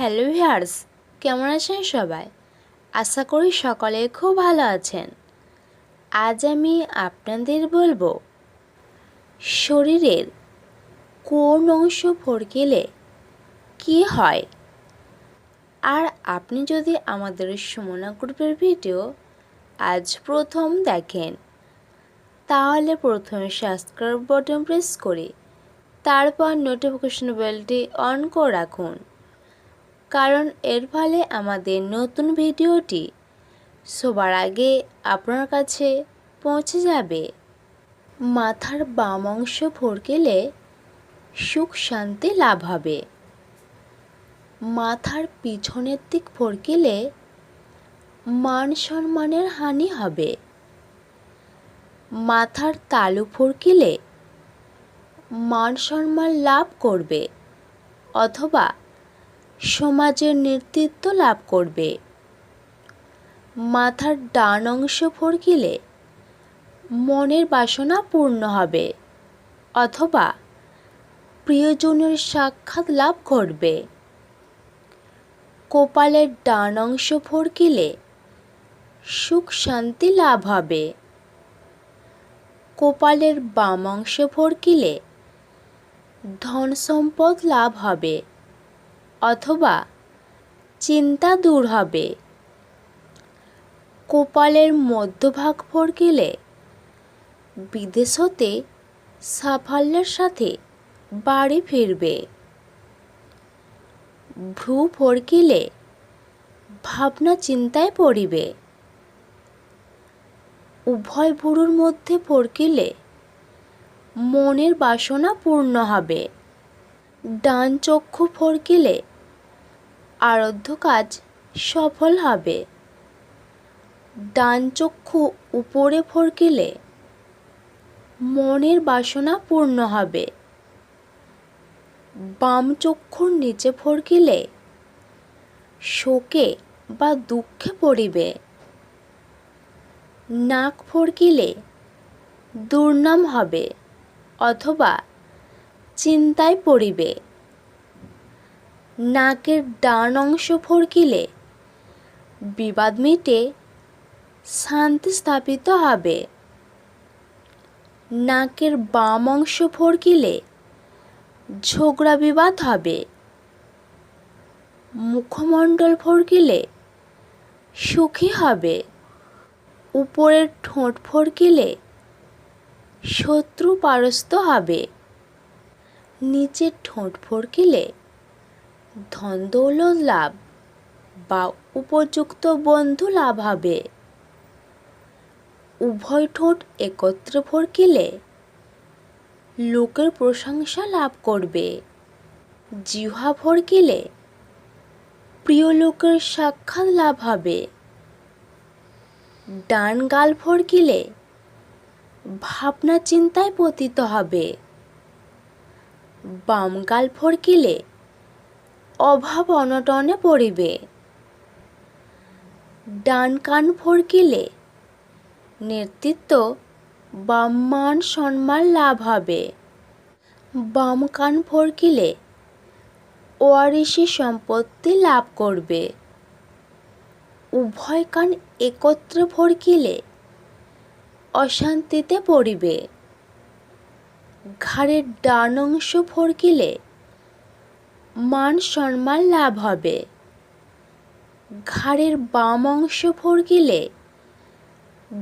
Hello viewers কেমন আছেন সবাই? আশা করি সকলে খুব ভালো আছেন। আজ আমি আপনাদের বলব, শরীরের কোন অংশ ফরকেলে কি হয়? আর আপনি যদি আমাদের সুমনা গ্রুপের ভিডিও আজ প্রথম দেখেন, তাহলে প্রথমে সাবস্ক্রাইব বাটন প্রেস করে তারপর নোটিফিকেশন বেলটি অন করে রাখুন। কারণ এর ফলে আমাদের নতুন ভিডিওটি সবার আগে আপনার কাছে পৌঁছে যাবে। মাথার বাম অংশ ফরকেলে সুখ শান্তি লাভ হবে। মাথার পিছনের দিক ফরকেলে মান সম্মানের হানি হবে। মাথার তালু ফরকিলে মান সম্মান লাভ করবে। অথবা সমাজের নেতৃত্ব লাভ করবে। মাথার ডান অংশ ফরকিলে মনের বাসনা পূর্ণ হবে অথবা প্রিয়জনের সাক্ষাৎ লাভ করবে কপালের ডান অংশ ফরকিলে সুখ শান্তি লাভ হবে। কপালের বাম অংশ ফরকিলে ধন সম্পদ লাভ হবে। অথবা চিন্তা দূর হবে। কপালের মধ্যভাগ ফরকিলে বিদেশ হতে সাফল্যের সাথে বাড়ি ফিরবে। ভ্রু ফরকিলে ভাবনা চিন্তায় পড়িবে। উভয় ভুরুর মধ্যে ফরকিলে মনের বাসনা পূর্ণ হবে। ডান চক্ষু ফরকিলে আরাধ্য কাজ সফল হবে। ডান চক্ষু উপরে ফরকিলে মনের বাসনা পূর্ণ হবে। বাম চক্ষুর নিচে ফরকিলে শোকে বা দুঃখে পড়িবে। নাক ফরকিলে দুর্নাম হবে অথবা চিন্তায় পড়িবে। নাকের ডান অংশ ফরকিলে। বিবাদ মিটে শান্তি স্থাপিত হবে। নাকের বাম অংশ ফরকিলে ঝগড়া বিবাদ হবে। মুখমণ্ডল ফরকিলে সুখী হবে। উপরের ঠোঁট ফরকিলে শত্রু পারস্ত হবে। নিচের ঠোঁট ফরকিলে ধন দৌলত লাভ বা উপযুক্ত বন্ধু লাভ হবে। উভয় ঠোঁট একত্রে ফরকিলে লোকের প্রশংসা লাভ করবে। জিহ্বা ফরকিলে প্রিয় লোকের সাক্ষাৎ লাভ হবে। ডান গাল ফরকিলে ভাবনা চিন্তায় পতিত হবে। বাম গাল ফরকিলে অভাব অনটনে পড়িবে। ডান কান ফরকিলে নেতৃত্ব বা মান সম্মান লাভ হবে। বাম কান ফরকিলে ওয়ারিসি সম্পত্তি লাভ করবে। উভয় কান একত্রে ফরকিলে অশান্তিতে পড়িবে। ঘাড়ের ডান অংশ ফরকিলে মান সম্মান লাভ হবে। ঘাড়ের বাম অংশ ফরকিলে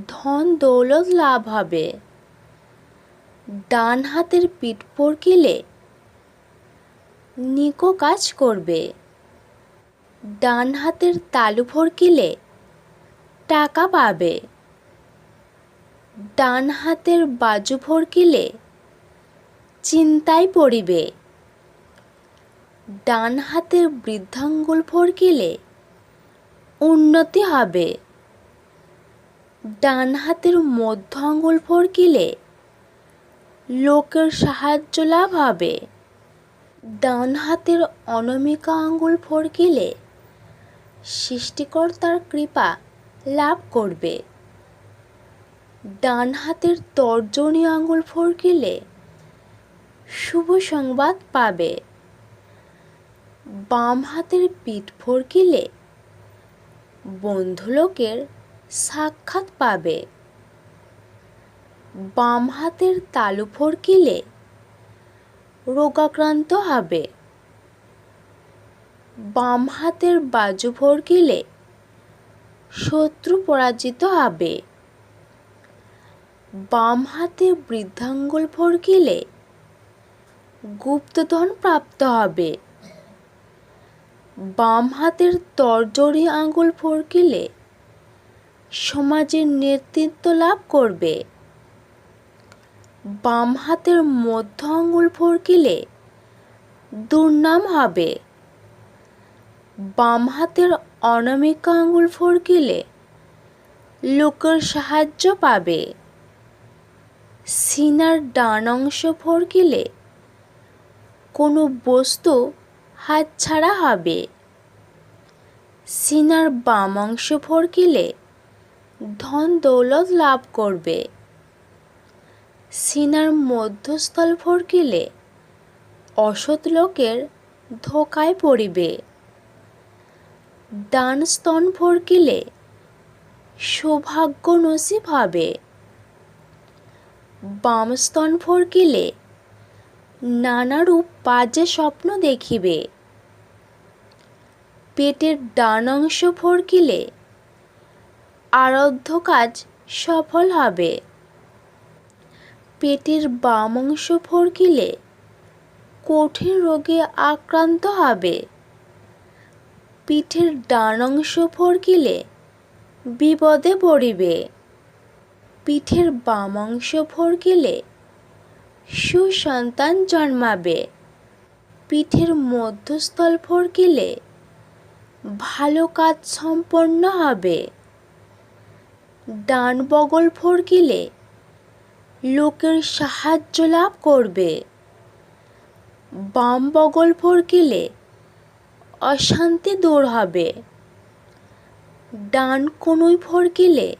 ধন দৌলত লাভ হবে। ডান হাতের পিঠ ফরকিলে নিকো কাজ করবে। ডান হাতের তালু ফরকিলে টাকা পাবে। ডান হাতের বাজু ফরকিলে চিন্তায় পড়িবে। ডান হাতের বৃদ্ধাঙ্গুল ফরকিলে উন্নতি হবে। ডান হাতের মধ্য আঙ্গুল ফরকিলে লোকের সাহায্য লাভ হবে। ডান হাতের অনমিকা আঙ্গুল ফরকিলে সৃষ্টিকর্তার কৃপা লাভ করবে। ডান হাতের তর্জনী আঙ্গুল ফরকিলে শুভ সংবাদ পাবে। বাম হাতের পিঠ ফরকিলে বন্ধু লোকের সাক্ষাৎ পাবে। বাম হাতের তালু ফরকিলে রোগাক্রান্ত হবে। বাম হাতের বাজু ফরকিলে শত্রু পরাজিত হবে। বাম হাতে বৃদ্ধাঙ্গুল ফরকিলে গুপ্তধন প্রাপ্ত হবে। বাম হাতের তর্জনী আঙুল ফরকিলে সমাজের নেতৃত্ব লাভ করবে। বাম হাতের মধ্য আঙুল ফরকিলে দুর্নাম হবে। বাম হাতের অনামিকা আঙুল ফরকিলে লোকের সাহায্য পাবে। সিনার ডান অংশ ফরকিলে কোনো বস্তু হাতছাড়া হবে। সিনার বাম অংশ ফরকিলে ধন দৌলত লাভ করবে। সিনার মধ্যস্থল ফরকিলে অসৎ লোকের ধোকায় পড়িবে। ডান স্তন ফরকিলে সৌভাগ্য নসিব হবে। বাম স্তন ফরকিলে নানারূপ বাজে স্বপ্ন দেখিবে। পেটের ডান অংশ ফরকিলে আরাধ্য কাজ সফল হবে। পেটের বাম অংশ ফরকিলে কঠিন রোগে আক্রান্ত হবে। পিঠের ডান অংশ ফরকিলে বিপদে পড়িবে। পিঠের বাম অংশ ফরকিলে সুসন্তান জন্মাবে। পিঠের মধ্যস্থল ফরকিলে ভালো কাজ সম্পন্ন হবে। ডান বগল ফরকিলে লোকের সাহায্য লাভ করবে। বাম বগল ফরকিলে অশান্তি দূর হবে। ডান কনুই ফরকিলে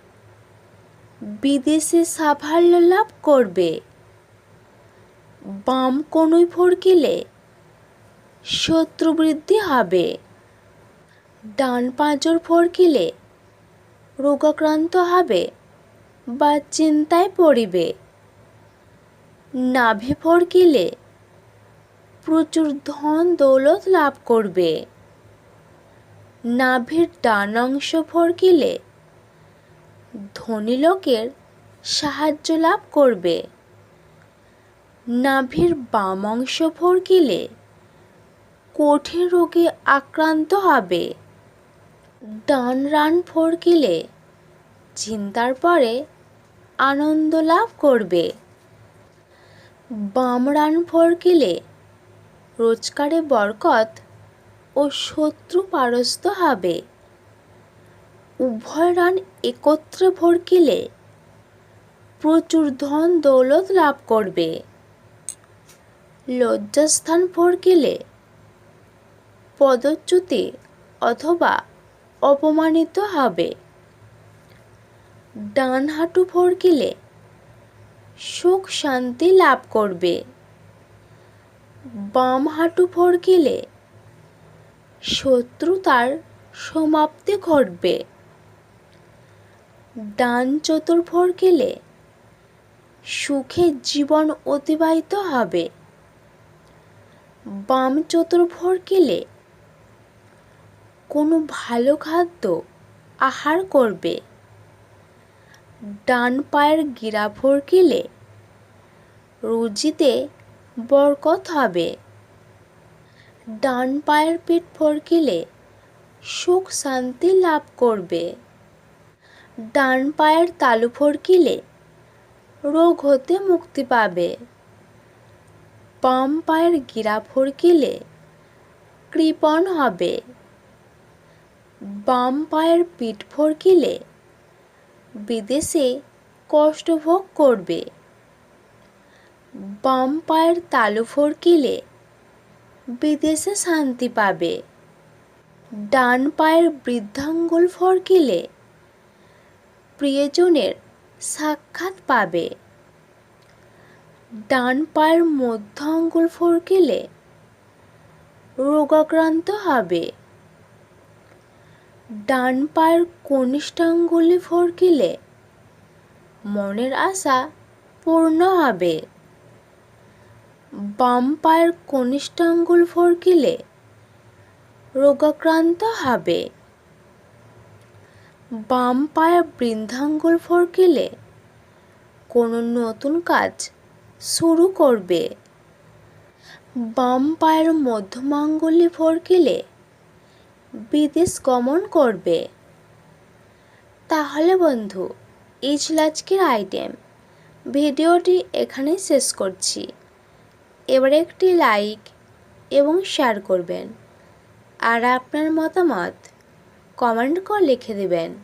বিদেশে সাফল্য লাভ করবে। বাম কনুই ফরকিলে শত্রু বৃদ্ধি হবে। ডান পাঁজর ফরকিলে রোগাক্রান্ত হবে বা চিন্তায় পড়িবে। নাভি ফরকিলে প্রচুর ধন দৌলত লাভ করবে। নাভির ডান অংশ ফরকিলে ধনী লোকের সাহায্য লাভ করবে। নাভির বাম অংশ ফরকিলে কঠিন রোগে আক্রান্ত হবে। ডান রান ফরকিলে চিন্তার পরে আনন্দ লাভ করবে। বাম রান ফরকিলে রোজকারে বরকত ও শত্রু পারস্ত হবে। উভয় রান একত্রে ভরকিলে প্রচুর ধন দৌলত লাভ করবে। লজ্জাস্থান ফরকিলে পদচ্যুতি অথবা অপমানিত হবে। ডান হাঁটু ফরকিলে সুখ শান্তি লাভ করবে। বাম হাঁটু ফরকিলে শত্রুতার সমাপ্তি ঘটবে। ডান চতুর ফরকিলে সুখে জীবন অতিবাহিত হবে। বাম চতুর ফরকিলে কোনো ভালো খাদ্য আহার করবে। ডান পায়ের গিরা ফরকিলে রুজিতে বরকত হবে। ডান পায়ের পিঠ ফরকিলে সুখ শান্তি লাভ করবে। ডান পায়ের তালু ফরকিলে রোগ হতে মুক্তি পাবে। বাম পায়ের গিরা ফরকিলে কৃপণ হবে। বাম পায়ের পিঠ ফরকিলে বিদেশে কষ্ট ভোগ করবে। বাম পায়ের তালু ফরকিলে বিদেশে শান্তি পাবে। ডান পায়ের বৃদ্ধাঙ্গুল ফরকিলে প্রিয়জনের সাক্ষাৎ পাবে। ডান পায়ের মধ্য আঙ্গুল ফরকিলে রোগাক্রান্ত হবে। ডান পায়ের কনিষ্ঠাঙ্গুলি ফরকিলে মনের আশা পূর্ণ হবে। বাম পায়ের কনিষ্ঠাঙ্গুল ফরকিলে রোগাক্রান্ত হবে। বাম পায়ের বৃদ্ধাঙ্গুল ফরকিলে কোনো নতুন কাজ শুরু করবে। বাম পায়ের মধ্যমাঙ্গুলি ফরকিলে বিদেশ গমন করবে। তাহলে বন্ধু এই ছিল আজকের আইটেম। ভিডিওটি এখানেই শেষ করছি। এবার একটি লাইক এবং শেয়ার করবেন। আর আপনার মতামত কমেন্ট করে লিখে দেবেন।